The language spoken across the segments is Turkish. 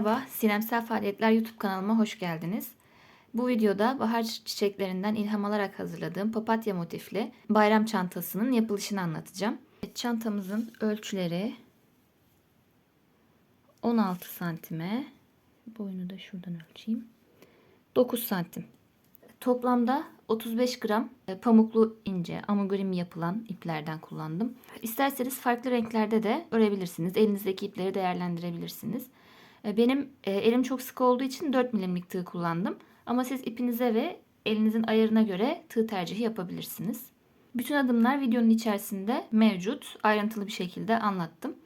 Merhaba, Sinemsel Faaliyetler YouTube kanalıma hoş geldiniz. Bu videoda bahar çiçeklerinden ilham alarak hazırladığım papatya motifli bayram çantasının yapılışını anlatacağım. Çantamızın ölçüleri 16 santime, boyunu da şuradan ölçeyim, 9 santim. Toplamda 35 gram e, pamuklu ince amigurumi yapılan iplerden kullandım. İsterseniz farklı renklerde de örebilirsiniz. Elinizdeki ipleri değerlendirebilirsiniz. E, Benim e, elim çok sıkı olduğu için 4 milimlik tığ kullandım. Ama siz ipinize ve elinizin ayarına göre tığ tercihi yapabilirsiniz. Bütün adımlar videonun içerisinde mevcut. Ayrıntılı bir şekilde anlattım.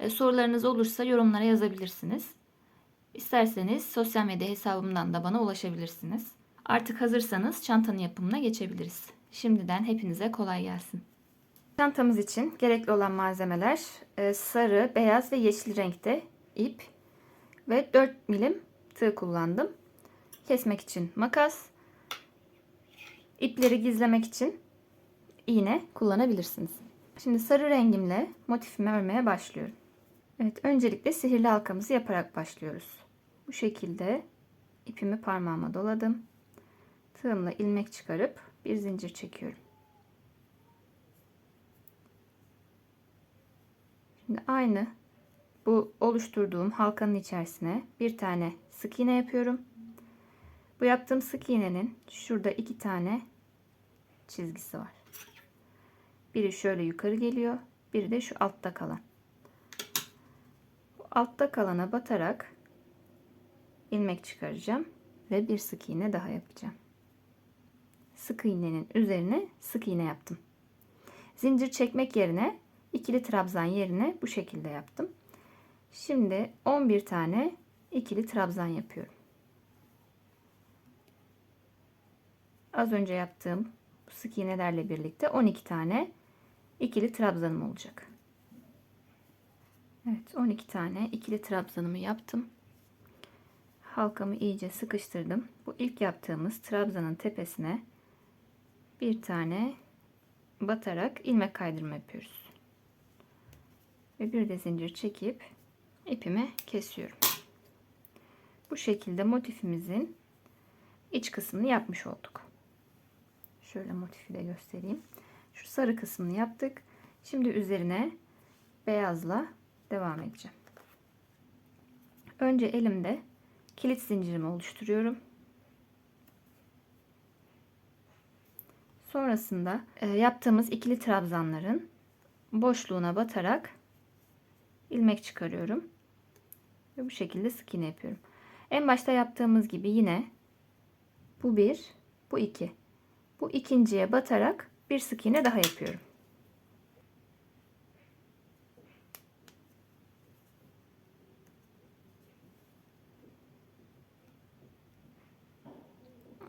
E, Sorularınız olursa yorumlara yazabilirsiniz. İsterseniz sosyal medya hesabımdan da bana ulaşabilirsiniz. Artık hazırsanız çantanın yapımına geçebiliriz. Şimdiden hepinize kolay gelsin. Çantamız için gerekli olan malzemeler sarı, beyaz ve yeşil renkte ip ve 4 milim tığ kullandım. Kesmek için makas, ipleri gizlemek için iğne kullanabilirsiniz. Şimdi sarı rengimle motifimi örmeye başlıyorum. Evet, öncelikle sihirli halkamızı yaparak başlıyoruz. Bu şekilde ipimi parmağıma doladım. Tığımla ilmek çıkarıp bir zincir çekiyorum. Şimdi aynı bu oluşturduğum halkanın içerisine bir tane sık iğne yapıyorum. Bu yaptığım sık iğnenin şurada iki tane çizgisi var. Biri şöyle yukarı geliyor, biri de şu altta kalan. Bu altta kalana batarak ilmek çıkaracağım ve bir sık iğne daha yapacağım. Sık iğnenin üzerine sık iğne yaptım. Zincir çekmek yerine ikili trabzan yerine bu şekilde yaptım. Şimdi 11 tane ikili trabzan yapıyorum. Az önce yaptığım sık iğnelerle birlikte 12 tane ikili trabzanım olacak. Evet 12 tane ikili trabzanımı yaptım. Halkamı iyice sıkıştırdım. Bu ilk yaptığımız trabzanın tepesine bir tane batarak ilmek kaydırma yapıyoruz. Ve bir de zincir çekip ipimi kesiyorum. Bu şekilde motifimizin iç kısmını yapmış olduk. Şöyle motifi de göstereyim. Şu sarı kısmını yaptık. Şimdi üzerine beyazla devam edeceğim. Önce elimde kilit zincirimi oluşturuyorum. Sonrasında e, yaptığımız ikili trabzanların boşluğuna batarak ilmek çıkarıyorum. Ve bu şekilde sık iğne yapıyorum. En başta yaptığımız gibi yine bu bir, bu iki. Bu ikinciye batarak bir sık iğne daha yapıyorum.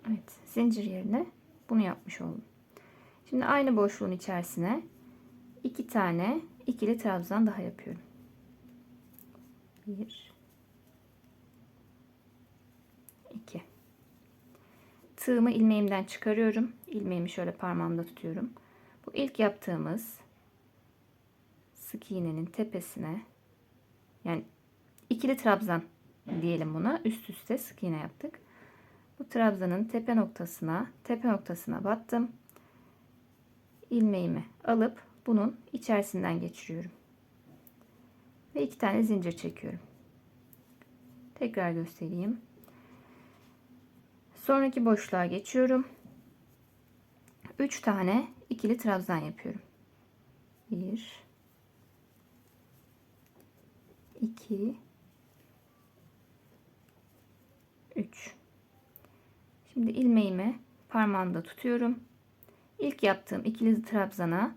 Evet, zincir yerine bunu yapmış oldum. Şimdi aynı boşluğun içerisine iki tane ikili trabzan daha yapıyorum. Bir, iki. Tığımı ilmeğimden çıkarıyorum. İlmeğimi şöyle parmağımda tutuyorum. Bu ilk yaptığımız sık iğnenin tepesine yani ikili trabzan diyelim buna üst üste sık iğne yaptık. Bu trabzanın tepe noktasına tepe noktasına battım. ilmeğimi alıp bunun içerisinden geçiriyorum. Ve iki tane zincir çekiyorum. Tekrar göstereyim. Sonraki boşluğa geçiyorum. 3 tane ikili trabzan yapıyorum. 1 2 3 Şimdi ilmeğimi parmağımda tutuyorum. İlk yaptığım ikili trabzana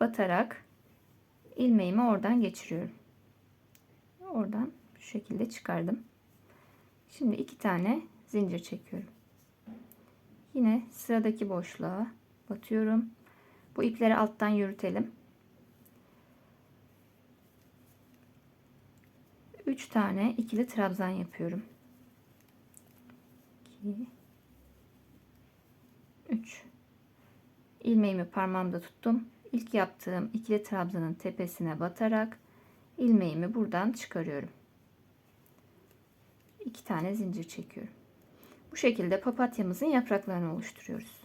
batarak ilmeğimi oradan geçiriyorum. Oradan şu şekilde çıkardım. Şimdi iki tane zincir çekiyorum. Yine sıradaki boşluğa batıyorum. Bu ipleri alttan yürütelim. 3 tane ikili trabzan yapıyorum. 2 3 ilmeğimi parmağımda tuttum. İlk yaptığım ikili trabzanın tepesine batarak ilmeğimi buradan çıkarıyorum. iki tane zincir çekiyorum. Bu şekilde papatyamızın yapraklarını oluşturuyoruz.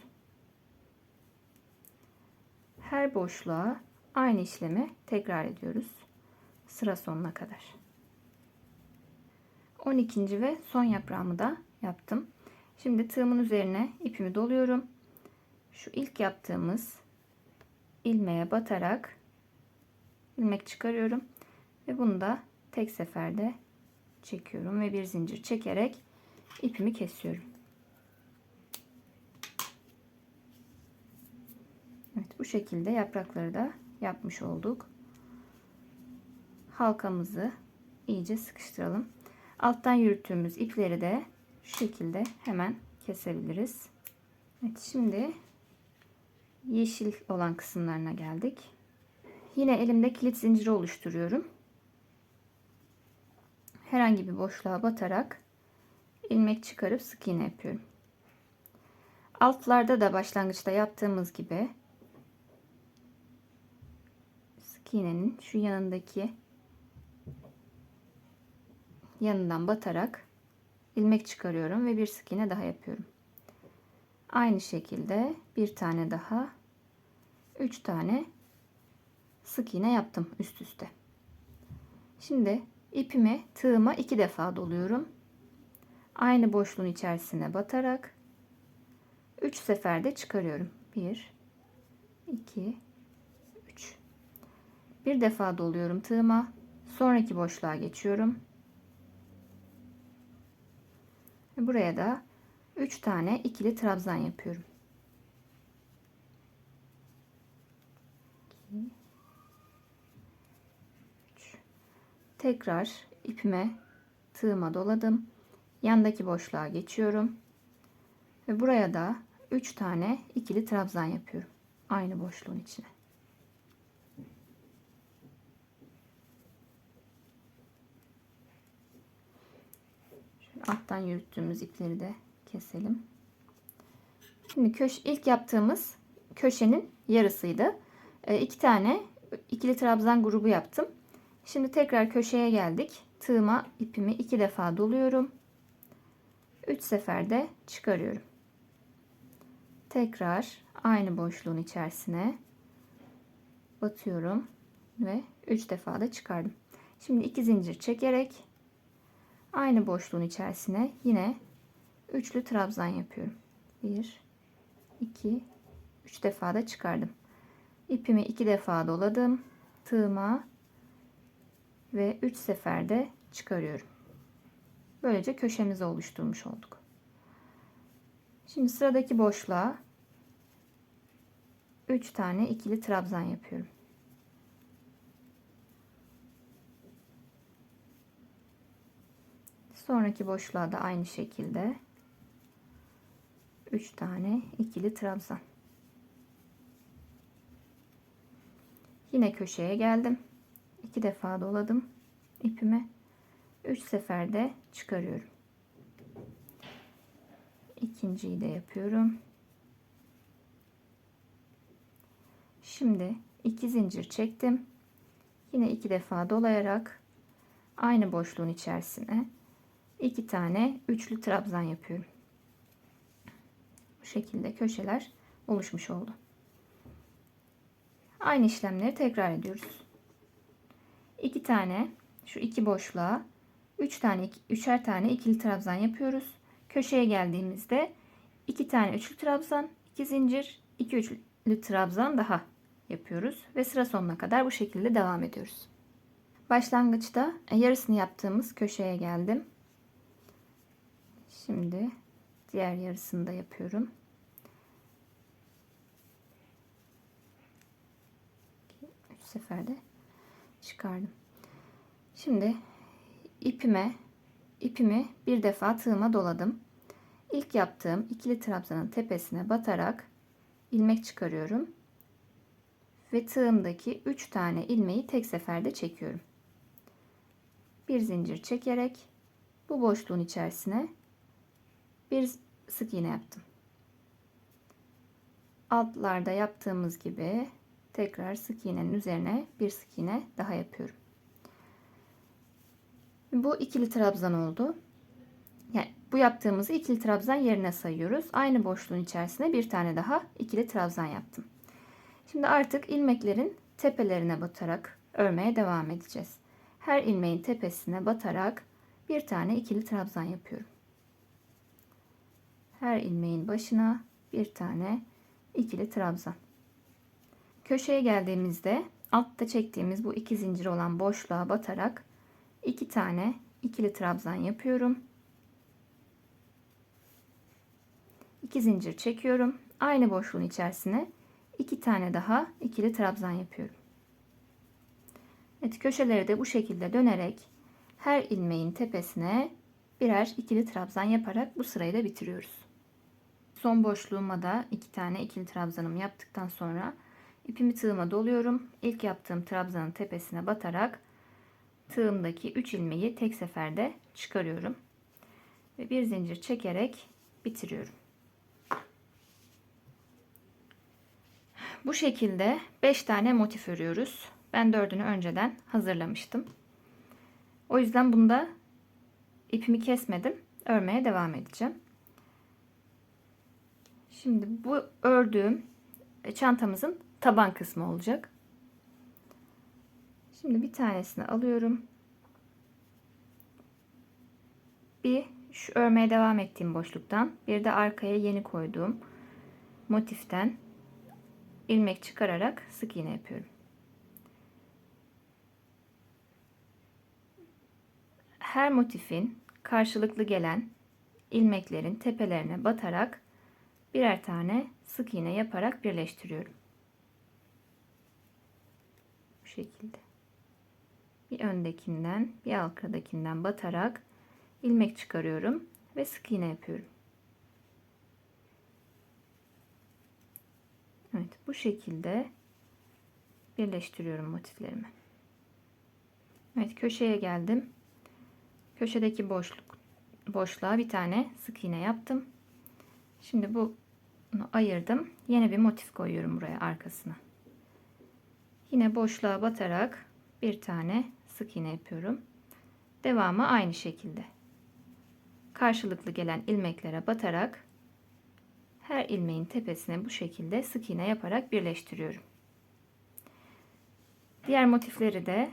Her boşluğa aynı işlemi tekrar ediyoruz. Sıra sonuna kadar. 12. ve son yaprağımı da yaptım. Şimdi tığımın üzerine ipimi doluyorum. Şu ilk yaptığımız ilmeğe batarak ilmek çıkarıyorum ve bunu da tek seferde çekiyorum ve bir zincir çekerek ipimi kesiyorum. Evet bu şekilde yaprakları da yapmış olduk. Halkamızı iyice sıkıştıralım. Alttan yürüttüğümüz ipleri de şu şekilde hemen kesebiliriz. Evet şimdi yeşil olan kısımlarına geldik. Yine elimde kilit zinciri oluşturuyorum. Herhangi bir boşluğa batarak ilmek çıkarıp sık iğne yapıyorum. Altlarda da başlangıçta yaptığımız gibi sık iğnenin şu yanındaki yanından batarak ilmek çıkarıyorum ve bir sık iğne daha yapıyorum. Aynı şekilde bir tane daha 3 tane sık iğne yaptım üst üste. Şimdi ipimi tığıma iki defa doluyorum. Aynı boşluğun içerisine batarak 3 seferde çıkarıyorum. 1 2 3 Bir defa doluyorum tığıma. Sonraki boşluğa geçiyorum. Buraya da 3 tane ikili trabzan yapıyorum. 2 3 Tekrar ipime tığıma doladım. Yandaki boşluğa geçiyorum. Ve buraya da 3 tane ikili trabzan yapıyorum. Aynı boşluğun içine. Şöyle alttan yürüttüğümüz ipleri de keselim. Şimdi köş ilk yaptığımız köşenin yarısıydı. E, iki tane ikili trabzan grubu yaptım. Şimdi tekrar köşeye geldik. Tığıma ipimi iki defa doluyorum. Üç seferde çıkarıyorum. Tekrar aynı boşluğun içerisine batıyorum ve üç defa da çıkardım. Şimdi iki zincir çekerek aynı boşluğun içerisine yine üçlü trabzan yapıyorum. 1 2 3 defa da çıkardım. İpimi iki defa doladım. Tığıma ve 3 seferde çıkarıyorum. Böylece köşemizi oluşturmuş olduk. Şimdi sıradaki boşluğa 3 tane ikili trabzan yapıyorum. Sonraki boşluğa da aynı şekilde 3 tane ikili trabzan. Yine köşeye geldim. 2 defa doladım ipimi. 3 seferde çıkarıyorum. İkinciyi de yapıyorum. Şimdi 2 zincir çektim. Yine 2 defa dolayarak aynı boşluğun içerisine 2 tane üçlü trabzan yapıyorum. Bu şekilde köşeler oluşmuş oldu. Aynı işlemleri tekrar ediyoruz. 2 tane şu iki boşluğa 3 tane üçer tane ikili trabzan yapıyoruz. Köşeye geldiğimizde 2 tane üçlü trabzan, 2 zincir, 2 üçlü trabzan daha yapıyoruz ve sıra sonuna kadar bu şekilde devam ediyoruz. Başlangıçta e, yarısını yaptığımız köşeye geldim. Şimdi diğer yarısını da yapıyorum. Üç seferde çıkardım. Şimdi ipime ipimi bir defa tığıma doladım. İlk yaptığım ikili trabzanın tepesine batarak ilmek çıkarıyorum. Ve tığımdaki 3 tane ilmeği tek seferde çekiyorum. Bir zincir çekerek bu boşluğun içerisine bir sık iğne yaptım. Altlarda yaptığımız gibi tekrar sık iğnenin üzerine bir sık iğne daha yapıyorum. Bu ikili trabzan oldu. Yani bu yaptığımızı ikili trabzan yerine sayıyoruz. Aynı boşluğun içerisine bir tane daha ikili trabzan yaptım. Şimdi artık ilmeklerin tepelerine batarak örmeye devam edeceğiz. Her ilmeğin tepesine batarak bir tane ikili trabzan yapıyorum. Her ilmeğin başına bir tane ikili trabzan. Köşeye geldiğimizde altta çektiğimiz bu iki zincir olan boşluğa batarak iki tane ikili trabzan yapıyorum. 2 zincir çekiyorum. Aynı boşluğun içerisine iki tane daha ikili trabzan yapıyorum. Evet köşeleri de bu şekilde dönerek her ilmeğin tepesine birer ikili trabzan yaparak bu sırayı da bitiriyoruz. Son boşluğuma da iki tane ikili trabzanımı yaptıktan sonra ipimi tığıma doluyorum. İlk yaptığım trabzanın tepesine batarak tığımdaki 3 ilmeği tek seferde çıkarıyorum. Ve bir zincir çekerek bitiriyorum. Bu şekilde 5 tane motif örüyoruz. Ben dördünü önceden hazırlamıştım. O yüzden bunda ipimi kesmedim. Örmeye devam edeceğim. Şimdi bu ördüğüm çantamızın taban kısmı olacak. Şimdi bir tanesini alıyorum. Bir şu örmeye devam ettiğim boşluktan bir de arkaya yeni koyduğum motiften ilmek çıkararak sık iğne yapıyorum. Her motifin karşılıklı gelen ilmeklerin tepelerine batarak birer tane sık iğne yaparak birleştiriyorum. Bu şekilde. Bir öndekinden bir arkadakinden batarak ilmek çıkarıyorum ve sık iğne yapıyorum. Evet bu şekilde birleştiriyorum motiflerimi. Evet köşeye geldim. Köşedeki boşluk boşluğa bir tane sık iğne yaptım. Şimdi bunu ayırdım. Yeni bir motif koyuyorum buraya arkasına. Yine boşluğa batarak bir tane sık iğne yapıyorum. Devamı aynı şekilde. Karşılıklı gelen ilmeklere batarak her ilmeğin tepesine bu şekilde sık iğne yaparak birleştiriyorum. Diğer motifleri de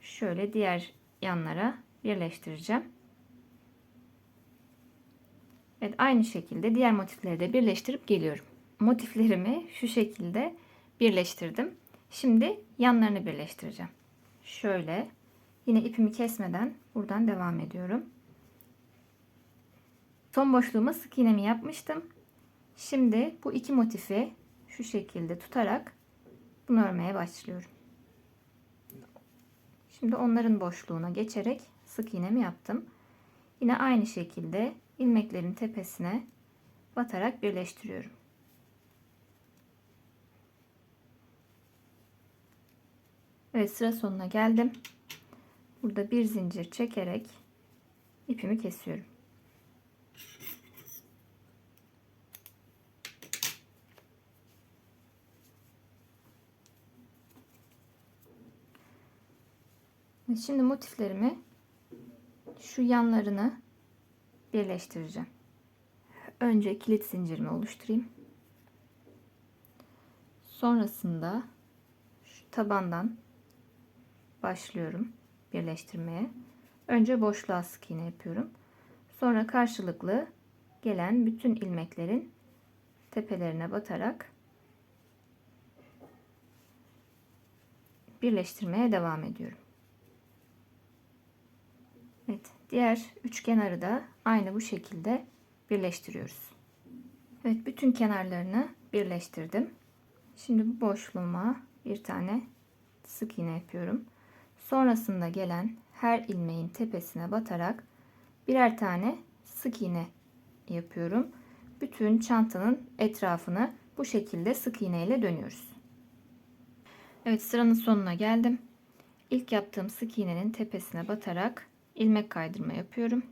şöyle diğer yanlara birleştireceğim. Evet aynı şekilde diğer motifleri de birleştirip geliyorum. Motiflerimi şu şekilde birleştirdim. Şimdi yanlarını birleştireceğim. Şöyle yine ipimi kesmeden buradan devam ediyorum. Son boşluğuma sık iğnemi yapmıştım. Şimdi bu iki motifi şu şekilde tutarak bunu örmeye başlıyorum. Şimdi onların boşluğuna geçerek sık iğnemi yaptım. Yine aynı şekilde ilmeklerin tepesine batarak birleştiriyorum. Evet sıra sonuna geldim. Burada bir zincir çekerek ipimi kesiyorum. Şimdi motiflerimi şu yanlarını birleştireceğim. Önce kilit zincirimi oluşturayım. Sonrasında şu tabandan başlıyorum birleştirmeye. Önce boşluğa sık iğne yapıyorum. Sonra karşılıklı gelen bütün ilmeklerin tepelerine batarak birleştirmeye devam ediyorum. Evet, diğer üç kenarı da aynı bu şekilde birleştiriyoruz. Evet, bütün kenarlarını birleştirdim. Şimdi bu boşluğuma bir tane sık iğne yapıyorum. Sonrasında gelen her ilmeğin tepesine batarak birer tane sık iğne yapıyorum. Bütün çantanın etrafını bu şekilde sık iğne ile dönüyoruz. Evet sıranın sonuna geldim. İlk yaptığım sık iğnenin tepesine batarak ilmek kaydırma yapıyorum.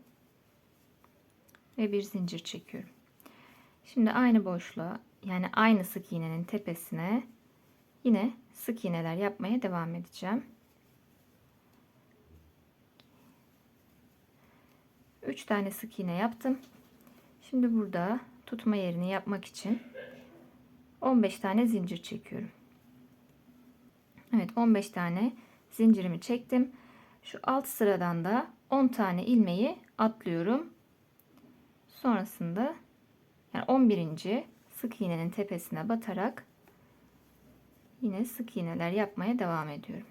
Ve bir zincir çekiyorum. Şimdi aynı boşluğa yani aynı sık iğnenin tepesine yine sık iğneler yapmaya devam edeceğim. 3 tane sık iğne yaptım. Şimdi burada tutma yerini yapmak için 15 tane zincir çekiyorum. Evet 15 tane zincirimi çektim. Şu alt sıradan da 10 tane ilmeği atlıyorum. Sonrasında yani 11. sık iğnenin tepesine batarak yine sık iğneler yapmaya devam ediyorum.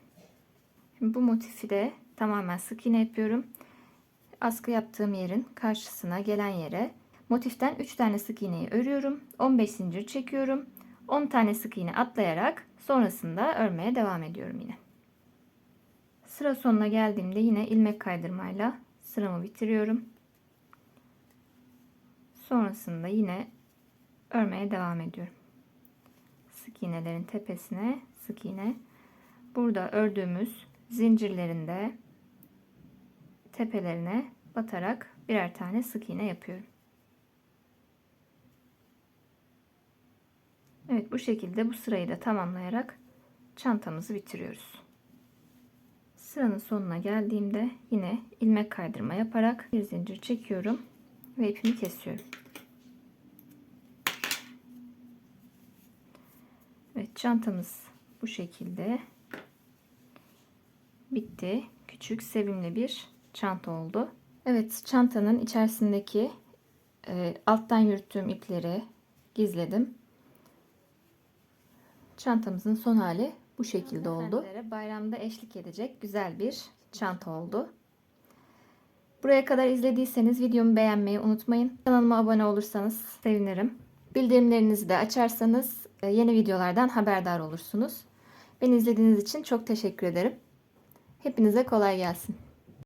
Şimdi bu motifi de tamamen sık iğne yapıyorum. Askı yaptığım yerin karşısına gelen yere motiften 3 tane sık iğneyi örüyorum. 15 zincir çekiyorum. 10 tane sık iğne atlayarak sonrasında örmeye devam ediyorum yine. Sıra sonuna geldiğimde yine ilmek kaydırmayla sıramı bitiriyorum. Sonrasında yine örmeye devam ediyorum. Sık iğnelerin tepesine sık iğne. Burada ördüğümüz zincirlerinde tepelerine batarak birer tane sık iğne yapıyorum. Evet bu şekilde bu sırayı da tamamlayarak çantamızı bitiriyoruz. Sıranın sonuna geldiğimde yine ilmek kaydırma yaparak bir zincir çekiyorum ve ipimi kesiyorum. Evet çantamız bu şekilde bitti. Küçük sevimli bir çanta oldu. Evet çantanın içerisindeki e, alttan yürüttüğüm ipleri gizledim. Çantamızın son hali bu şekilde oldu. Bayramda eşlik edecek güzel bir çanta oldu. Buraya kadar izlediyseniz videomu beğenmeyi unutmayın. Kanalıma abone olursanız sevinirim. Bildirimlerinizi de açarsanız e, yeni videolardan haberdar olursunuz. Beni izlediğiniz için çok teşekkür ederim. Hepinize kolay gelsin.